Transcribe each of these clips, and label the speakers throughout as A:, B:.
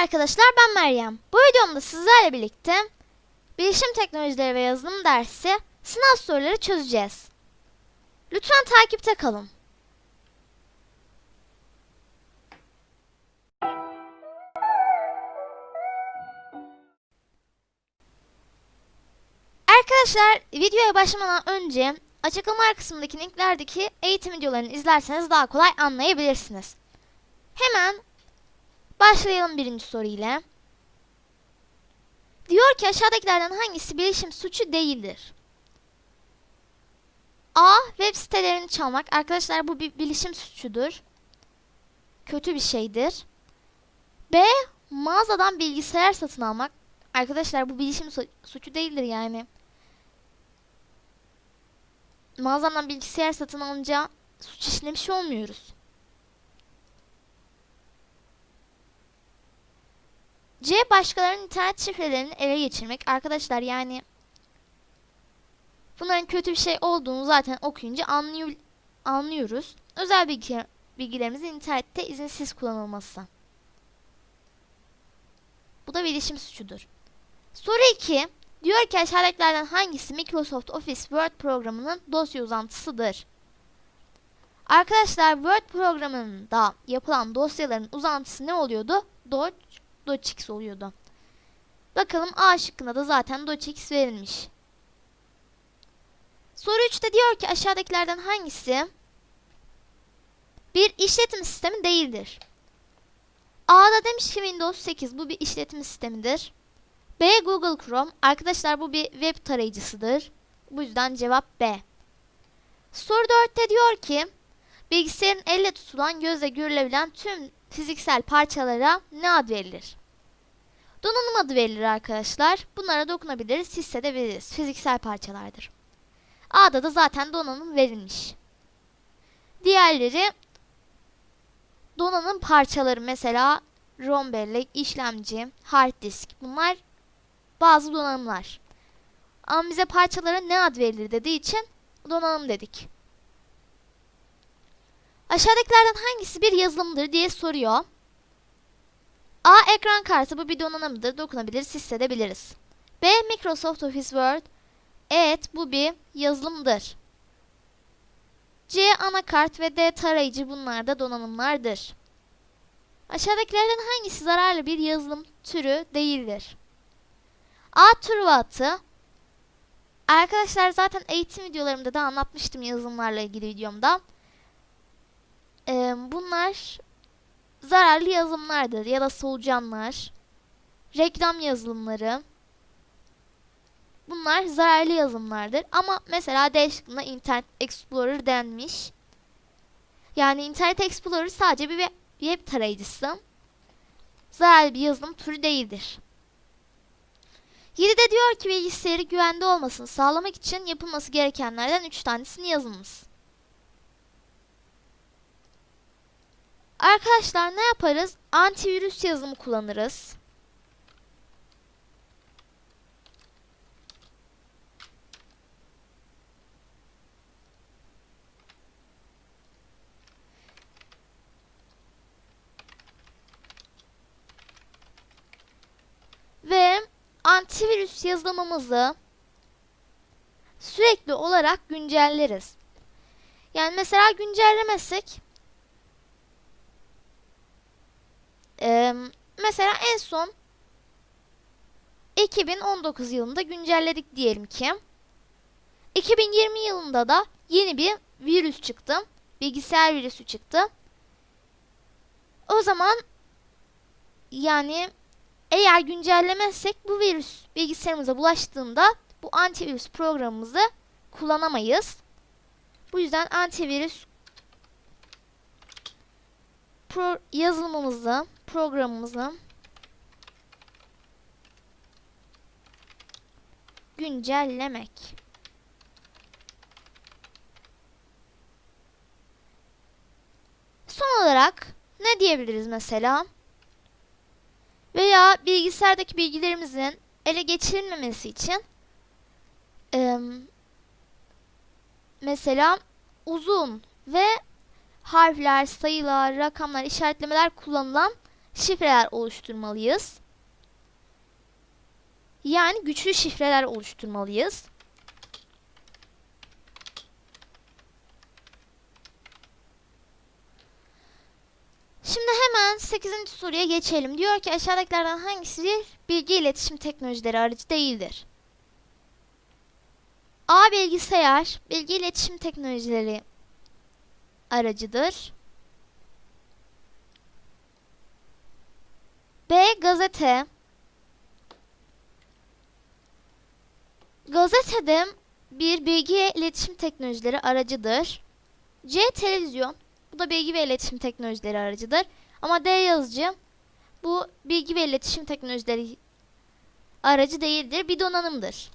A: arkadaşlar ben Meryem. Bu videomda sizlerle birlikte Bilişim Teknolojileri ve Yazılım dersi sınav soruları çözeceğiz. Lütfen takipte kalın. Arkadaşlar videoya başlamadan önce açıklama kısmındaki linklerdeki eğitim videolarını izlerseniz daha kolay anlayabilirsiniz. Hemen Başlayalım birinci soru ile. Diyor ki aşağıdakilerden hangisi bilişim suçu değildir? A. Web sitelerini çalmak. Arkadaşlar bu bir bilişim suçudur. Kötü bir şeydir. B. Mağazadan bilgisayar satın almak. Arkadaşlar bu bilişim su- suçu değildir yani. Mağazadan bilgisayar satın alınca suç işlemiş olmuyoruz. C başkalarının internet şifrelerini ele geçirmek. Arkadaşlar yani bunların kötü bir şey olduğunu zaten okuyunca anlıyor, anlıyoruz. Özel bilgi, bilgilerimizin internette izinsiz kullanılması. Bu da bilişim suçudur. Soru 2. Diyor ki aşağıdakilerden hangisi Microsoft Office Word programının dosya uzantısıdır? Arkadaşlar Word programında yapılan dosyaların uzantısı ne oluyordu? Doc docx oluyordu. Bakalım A şıkkında da zaten docx verilmiş. Soru 3'te diyor ki aşağıdakilerden hangisi bir işletim sistemi değildir? A'da demiş ki Windows 8 bu bir işletim sistemidir. B Google Chrome. Arkadaşlar bu bir web tarayıcısıdır. Bu yüzden cevap B. Soru 4'te diyor ki bilgisayarın elle tutulan gözle görülebilen tüm fiziksel parçalara ne ad verilir? Donanım adı verilir arkadaşlar. Bunlara dokunabiliriz, hissedebiliriz. Fiziksel parçalardır. A'da da zaten donanım verilmiş. Diğerleri donanım parçaları mesela ROM bellek, işlemci, hard disk. Bunlar bazı donanımlar. Ama bize parçalara ne ad verilir dediği için donanım dedik. Aşağıdakilerden hangisi bir yazılımdır diye soruyor. A. Ekran kartı bu bir donanımdır. Dokunabiliriz, hissedebiliriz. B. Microsoft Office Word. Evet bu bir yazılımdır. C. Anakart ve D. Tarayıcı bunlar da donanımlardır. Aşağıdakilerden hangisi zararlı bir yazılım türü değildir? A. Truva atı. Arkadaşlar zaten eğitim videolarımda da anlatmıştım yazılımlarla ilgili videomda. Ee, bunlar zararlı yazılımlardır ya da solucanlar, reklam yazılımları. Bunlar zararlı yazılımlardır. Ama mesela D şıkkında Internet Explorer denmiş. Yani Internet Explorer sadece bir web, tarayıcısı. Zararlı bir yazılım türü değildir. 7'de diyor ki bilgisayarı güvende olmasını sağlamak için yapılması gerekenlerden 3 tanesini yazınız. Arkadaşlar ne yaparız? Antivirüs yazılımı kullanırız. Ve antivirüs yazılımımızı sürekli olarak güncelleriz. Yani mesela güncellemezsek Ee, mesela en son 2019 yılında güncelledik diyelim ki. 2020 yılında da yeni bir virüs çıktı. Bilgisayar virüsü çıktı. O zaman yani eğer güncellemezsek bu virüs bilgisayarımıza bulaştığında bu antivirüs programımızı kullanamayız. Bu yüzden antivirüs pro yazılımımızı programımızı güncellemek. Son olarak ne diyebiliriz mesela? Veya bilgisayardaki bilgilerimizin ele geçirilmemesi için e, mesela uzun ve harfler, sayılar, rakamlar, işaretlemeler kullanılan şifreler oluşturmalıyız. Yani güçlü şifreler oluşturmalıyız. Şimdi hemen 8. soruya geçelim. Diyor ki aşağıdakilerden hangisi bilgi iletişim teknolojileri aracı değildir? A. Bilgisayar, bilgi iletişim teknolojileri aracıdır. B. Gazete. Gazetede bir bilgi ve iletişim teknolojileri aracıdır. C. Televizyon. Bu da bilgi ve iletişim teknolojileri aracıdır. Ama D yazıcı bu bilgi ve iletişim teknolojileri aracı değildir. Bir donanımdır.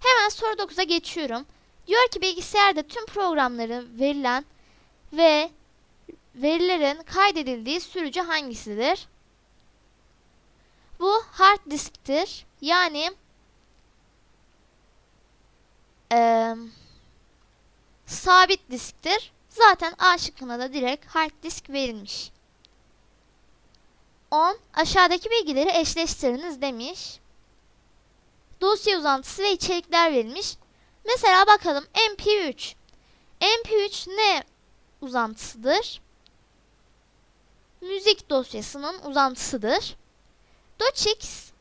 A: Hemen soru 9'a geçiyorum. Diyor ki bilgisayarda tüm programların verilen ve verilerin kaydedildiği sürücü hangisidir? Bu hard disktir. Yani eee, sabit disktir. Zaten A şıkkına da direkt hard disk verilmiş. 10. Aşağıdaki bilgileri eşleştiriniz demiş. Dosya uzantısı ve içerikler verilmiş. Mesela bakalım MP3. MP3 ne uzantısıdır? Müzik dosyasının uzantısıdır. Docx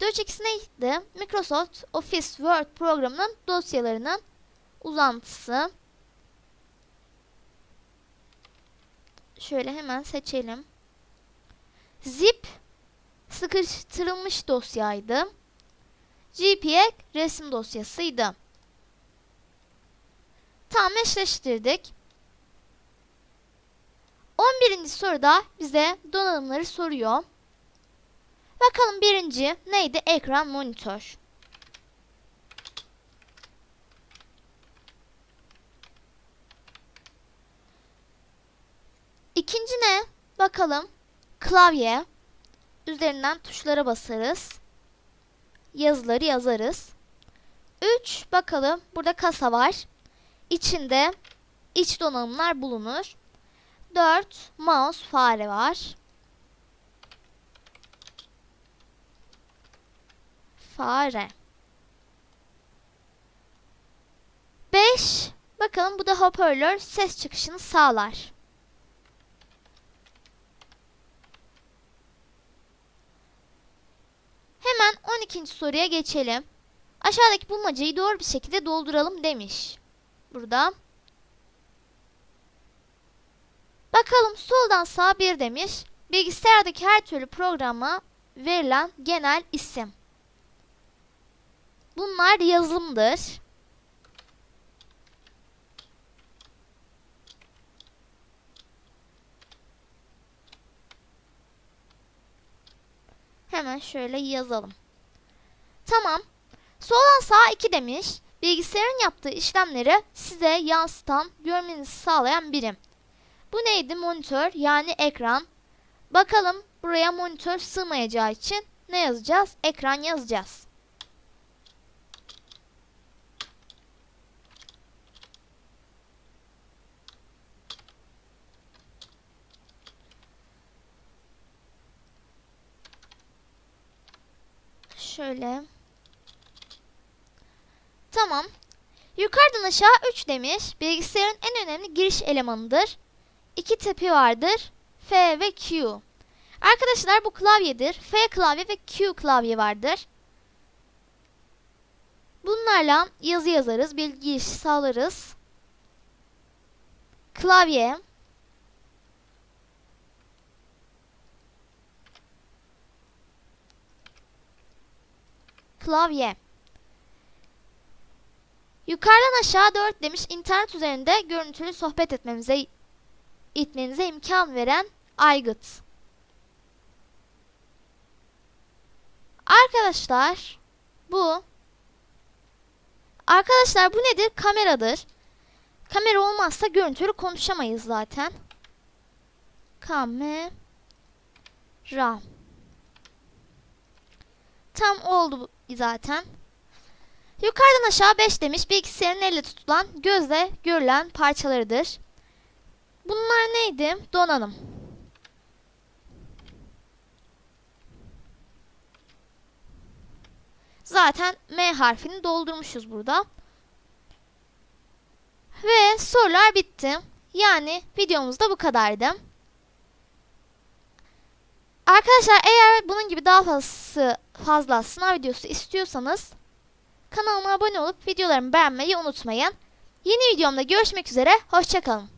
A: Docx neydi? Microsoft Office Word programının dosyalarının uzantısı. Şöyle hemen seçelim. Zip sıkıştırılmış dosyaydı. JPEG resim dosyasıydı. Tam eşleştirdik. 11. soruda bize donanımları soruyor. Bakalım birinci neydi? Ekran monitör. İkinci ne? Bakalım. Klavye. Üzerinden tuşlara basarız. Yazıları yazarız. 3. Bakalım. Burada kasa var. İçinde iç donanımlar bulunur. 4. Mouse fare var. Fare. 5. Bakalım bu da hoparlör ses çıkışını sağlar. Hemen 12. soruya geçelim. Aşağıdaki bulmacayı doğru bir şekilde dolduralım demiş. Burada. Bakalım soldan sağa 1 demiş. Bilgisayardaki her türlü programa verilen genel isim. Bunlar yazılımdır. Hemen şöyle yazalım. Tamam. Soldan sağa 2 demiş. Bilgisayarın yaptığı işlemleri size yansıtan, görmenizi sağlayan birim. Bu neydi? Monitör yani ekran. Bakalım buraya monitör sığmayacağı için ne yazacağız? Ekran yazacağız. Şöyle. Tamam. Yukarıdan aşağı 3 demiş. Bilgisayarın en önemli giriş elemanıdır. İki tipi vardır. F ve Q. Arkadaşlar bu klavyedir. F klavye ve Q klavye vardır. Bunlarla yazı yazarız, bilgi işi sağlarız. Klavye. Klavye. Yukarıdan aşağı 4 demiş. İnternet üzerinde görüntülü sohbet etmemize itmenize imkan veren aygıt. Arkadaşlar bu Arkadaşlar bu nedir? Kameradır. Kamera olmazsa görüntülü konuşamayız zaten. Kamera. Tam oldu zaten. Yukarıdan aşağı 5 demiş bilgisayarın elle tutulan gözle görülen parçalarıdır. Bunlar neydi? Donanım. Zaten M harfini doldurmuşuz burada. Ve sorular bitti. Yani videomuz da bu kadardı. Arkadaşlar eğer bunun gibi daha fazlası fazla sınav videosu istiyorsanız kanalıma abone olup videolarımı beğenmeyi unutmayın. Yeni videomda görüşmek üzere. Hoşçakalın.